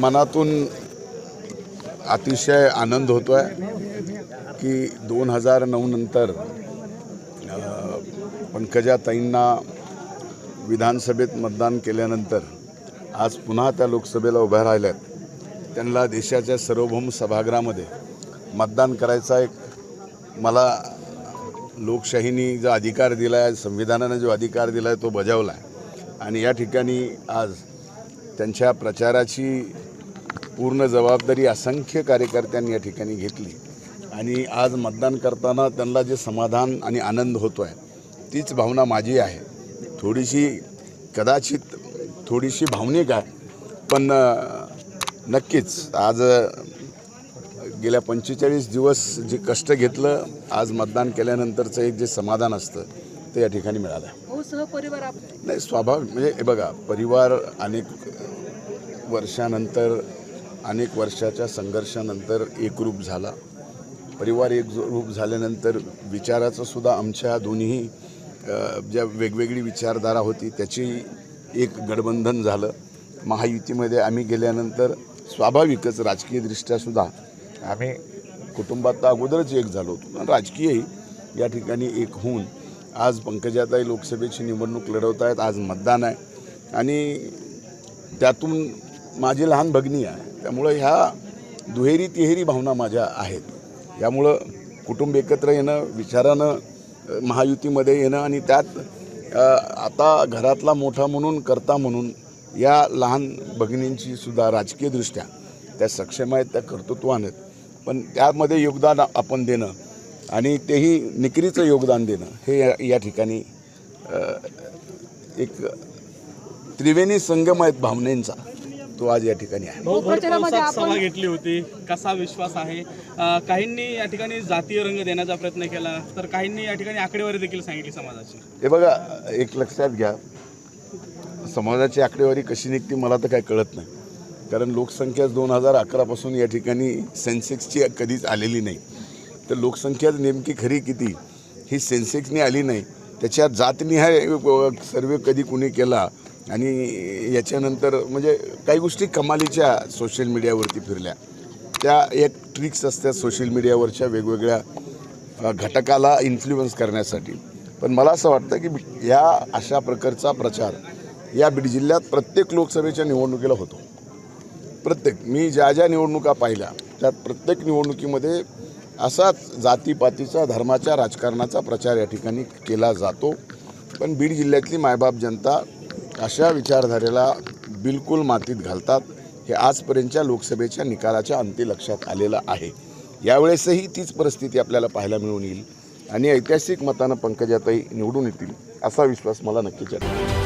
मनातून अतिशय आनंद होतो आहे की दोन हजार नऊ नंतर पंकजाताईंना विधानसभेत मतदान केल्यानंतर आज पुन्हा त्या लोकसभेला उभ्या राहिल्या आहेत त्यांना देशाच्या सार्वभौम सभागृहामध्ये मतदान करायचा एक मला लोकशाहीने जो अधिकार दिला आहे संविधानानं जो अधिकार दिला आहे तो बजावला आहे आणि या ठिकाणी आज त्यांच्या प्रचाराची पूर्ण जबाबदारी असंख्य कार्यकर्त्यांनी या ठिकाणी घेतली. आणि आज मतदान करताना त्यांना जे समाधान आणि आनंद होतो आहे तीच भावना माझी आहे. थोडीशी कदाचित थोडीशी भावनिक आहे पण नक्कीच आज गेल्या पंचेचाळीस दिवस जे कष्ट घेतलं आज मतदान केल्यानंतरचं एक जे समाधान असतं ते या ठिकाणी मिळालं. हो सहपरिवार नाही स्वाभाविक. म्हणजे हे बघा परिवार अनेक वर्षानंतर अनेक वर्षाच्या संघर्षानंतर एकरूप झाला. परिवार एकरूप झाल्यानंतर विचाराचं सुद्धा आमच्या दोन्ही ज्या वेगवेगळी विचारधारा होती त्याची एक गडबंधन झालं. महायुतीमध्ये आम्ही गेल्यानंतर स्वाभाविकच राजकीयदृष्ट्या सुद्धा आम्ही कुटुंबात अगोदरच एक झालो होतो. राजकीयही या ठिकाणी एक होऊन आज पंकजाताई लोकसभेची निवडणूक लढवत आहेत आज मतदान आहे. आणि त्यातून माझी लहान भगिनी आहे. त्यामुळं ह्या दुहेरी तिहेरी भावना माझ्या आहेत. यामुळं कुटुंब एकत्र येणं विचारानं महायुतीमध्ये येणं आणि त्यात आता घरातला मोठा म्हणून करता म्हणून या लहान भगिनींची सुद्धा राजकीयदृष्ट्या त्या सक्षम आहेत त्या कर्तृत्वान आहेत. पण त्यामध्ये योगदान आपण देणं आणि तेही निकरीचं योगदान देणं. हे या- या ठिकाणी एक त्रिवेणी संगम आहेत भावनेंचा. तो आज या ठिकाणी आहे. हो, सभा घेतली होती. कसा विश्वास आहे? काहींनी या ठिकाणी जातीय रंग देण्याचा प्रयत्न केला. तर काहींनी या ठिकाणी आकडेवारी देखील सांगितली समाजाची. हे बघा एक लक्षात घ्या. समाजाची आकडेवारी कशी निघते मला तर काय कळत नाही. कारण लोकसंख्या दोन हजार अकरापासून या ठिकाणी सेन्सेक्सची कधीच आलेली नाही. तर लोकसंख्या नेमकी खरी किती? ही सेन्सेक्सनी आली नाही. त्याच्या जातनिहाय सर्वे कधी कुणी केला आणि याच्यानंतर म्हणजे काही गोष्टी कमालीच्या सोशल मीडियावरती फिरल्या. त्या एक ट्रिक्स असतात सोशल मीडियावरच्या वेगवेगळ्या घटकाला इन्फ्लुअन्स करण्यासाठी. पण मला असं वाटतं की या अशा प्रकारचा प्रचार या बीड जिल्ह्यात प्रत्येक लोकसभेच्या निवडणुकीला होतो. प्रत्येक मी ज्या ज्या निवडणुका पाहिल्या त्यात प्रत्येक निवडणुकीमध्ये असाच जातीपातीचा धर्माच्या राजकारणाचा प्रचार या ठिकाणी केला जातो. पण बीड जिल्ह्यातली मायबाप जनता अशा विचारधारेला बिलकुल मातीत घालतात. हे आजपर्यंतच्या लोकसभेच्या निकालाच्या अंती लक्षात आलेलं आहे. यावेळेसही तीच परिस्थिती आपल्याला पाहायला मिळून येईल आणि ऐतिहासिक मतानं पंकजाताई निवडून येतील असा विश्वास मला नक्कीच आहे.